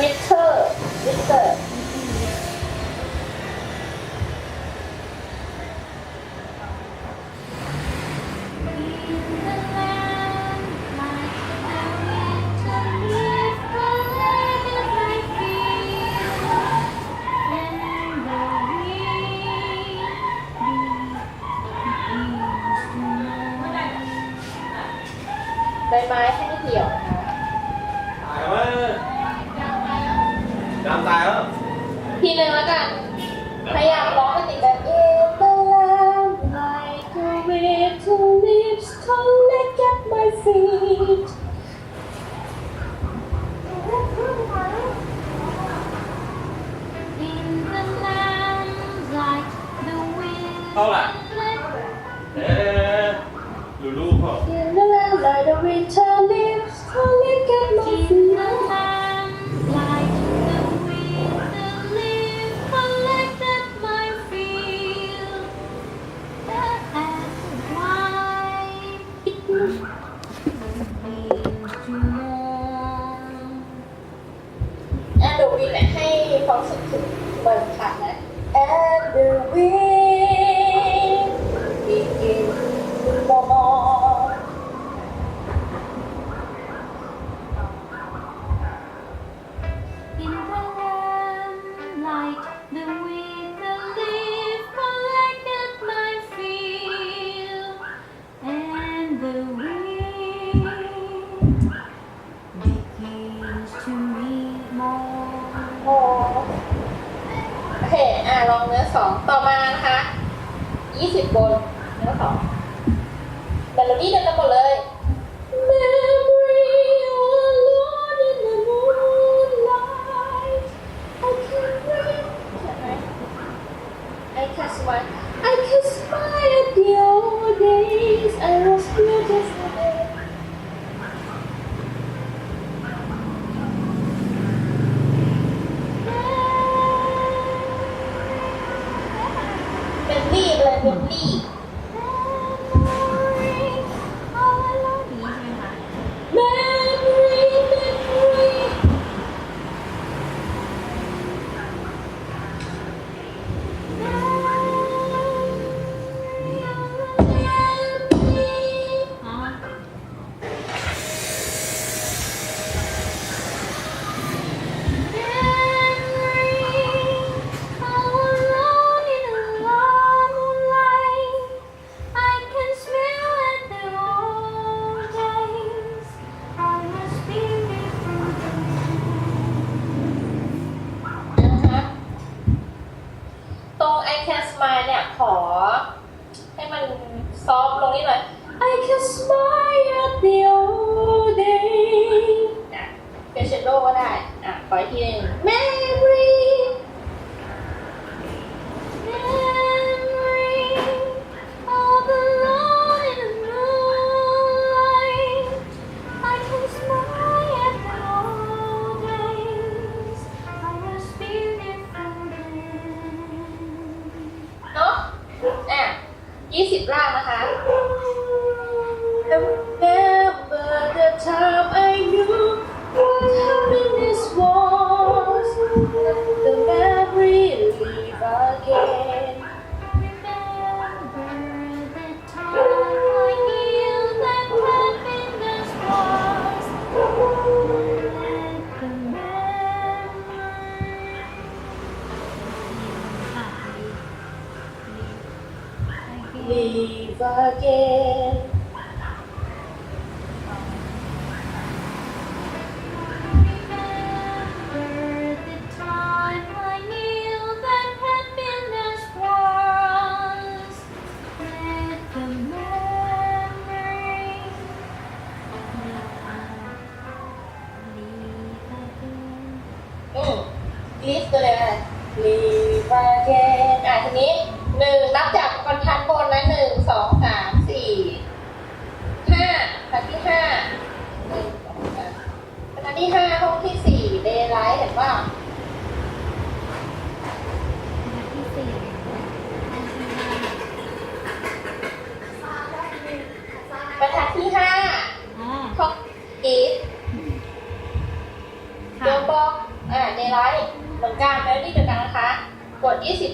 Return. Return. นึงแล้วกัน พยายาม สองต่อมานะคะยี่สิบบนเนื้อสองเบลลดี้เดินกันหมดเลย I can smile, I can smile at days I was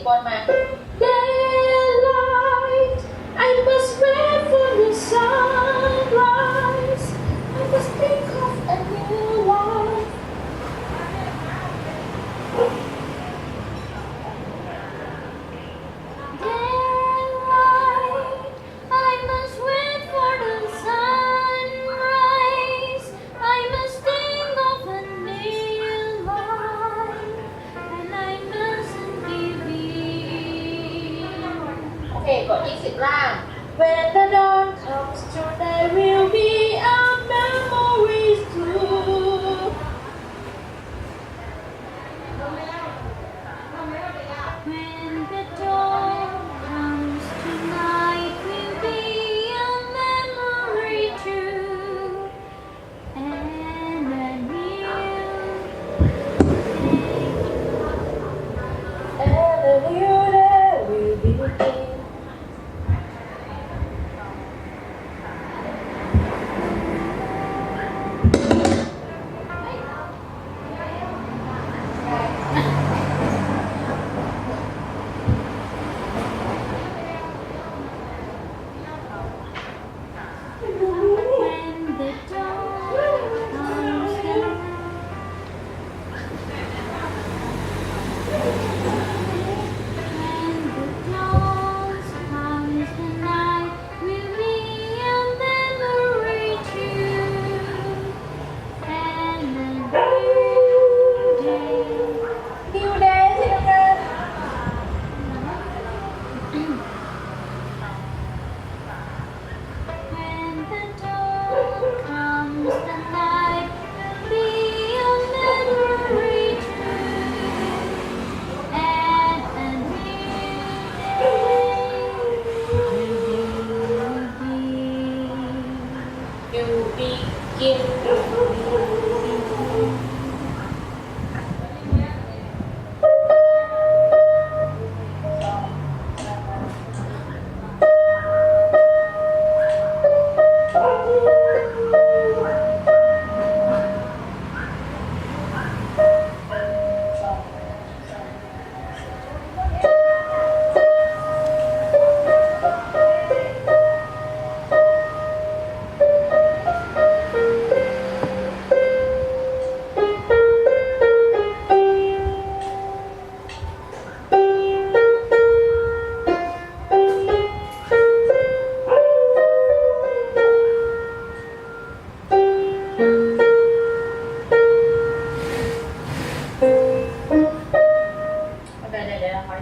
ก่อนมา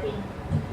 一定。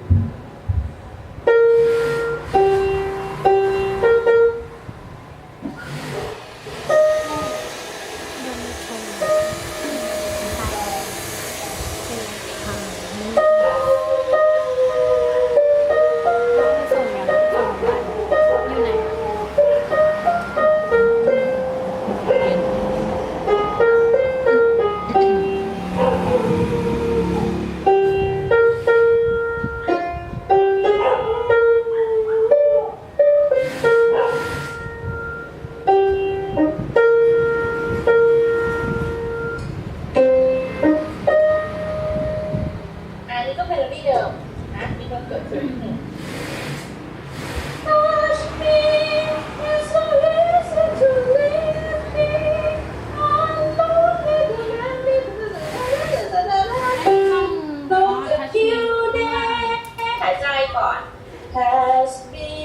has been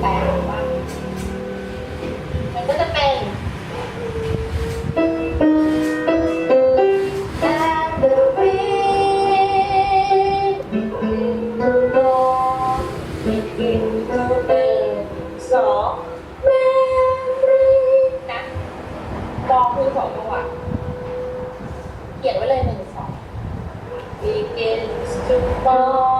แปลว่ามันก็จะเป็นสองแม่นะบอคือสองจังหวะเขียนไว้เลยหนึ่งสอง begins to fall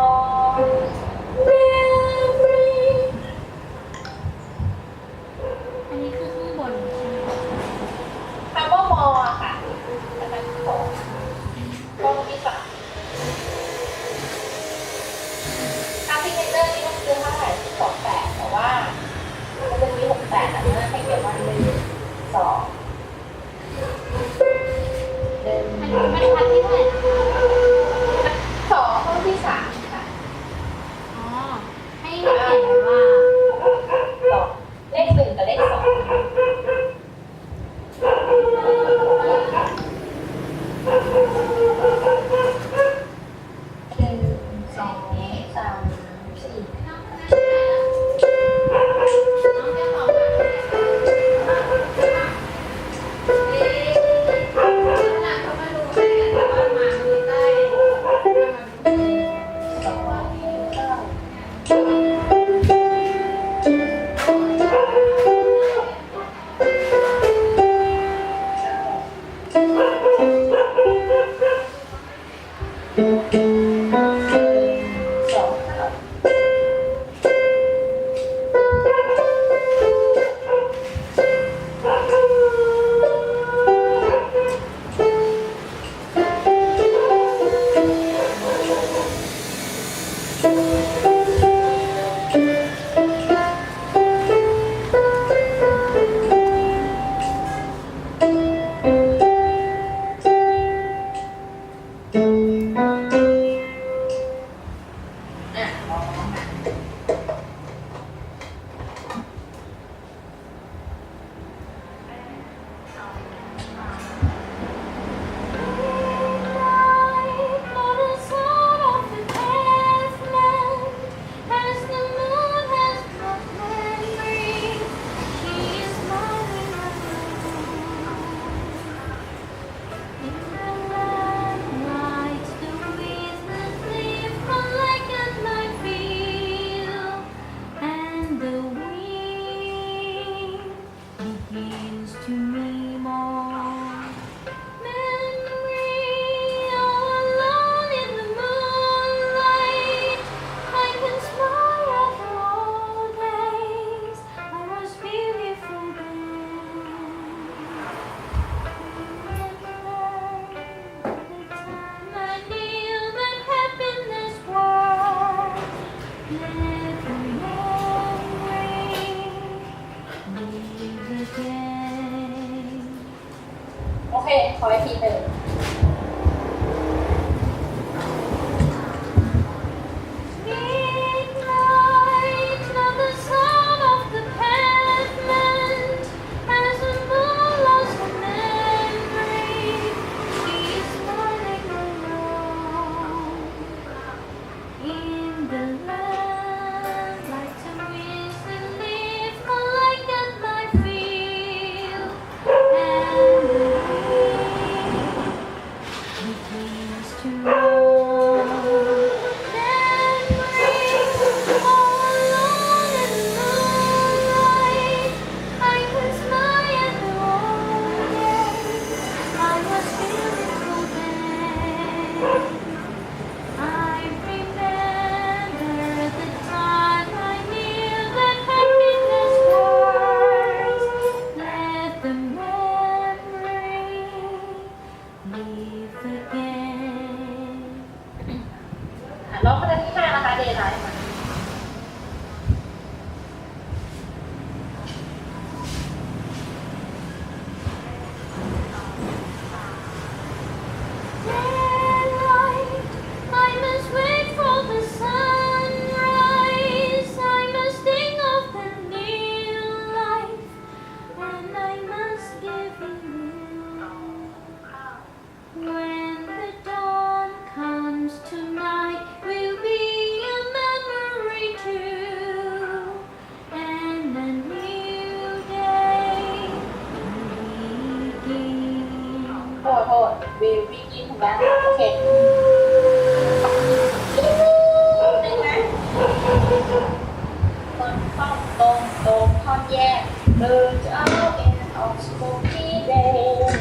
แยกเดินจะเอาเอ็นออกสโมกี้เดย์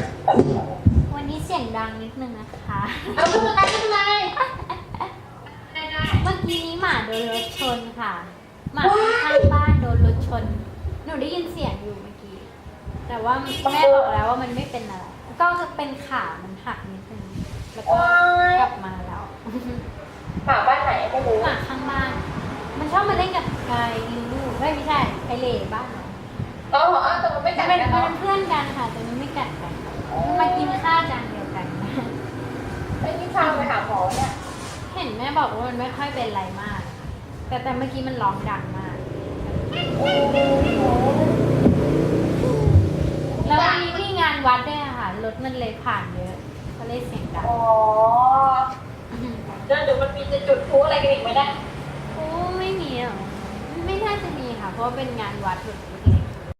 วันนี้เสียงดังนิดนึงนะคะ เอาไม่เป็นไรไม่เป็นไรได้ได้เมื่อกี้นี้หมาโดนรถชนค่ะ หมาข้างบ้านโดนรถชน หนูได้ยินเสียงอยู่เมื่อกี้ แต่ว่าแม่บอกแล้วว่ามันไม่เป็นอะไร ก็เป็นขามันหักนิดนึง แล้วก็กลับมาแล้ว หมาบ้านไหนไม่รู้หมาข้างบ้าน มันชอบมาเล่นกับไก่ลูลูไม่ไม่ใช่ไอเล่บ้านเราอ๋ออ๋อแต่มันไม่กัดเป็นกันเป็เนาะนเพื่อนกันค่ะแต่มันไม่กัดกันมันมากินข้าวจานเดียวกันไอ้ที่พาไปหาหมอเนี่ยเห็นแม่บอกว่ามันไม่ค่อยเป็นไรมาก แต่แต่เมื่อกี้มันร้องดังมาก แล้ววันนี้มีงานวัดด้วยอะค่ะรถมันเลยผ่านเยอะก็เลยเสียงดังอ๋อเดี๋ยวเดี๋ยวมันมีจะจุดพลุอะไรกันอีกไหมเนี่ย โอ้ไม่มีอะไม่น่าจะมีค่ะ เพราะว่าเป็นงานวัดหรือเล็ก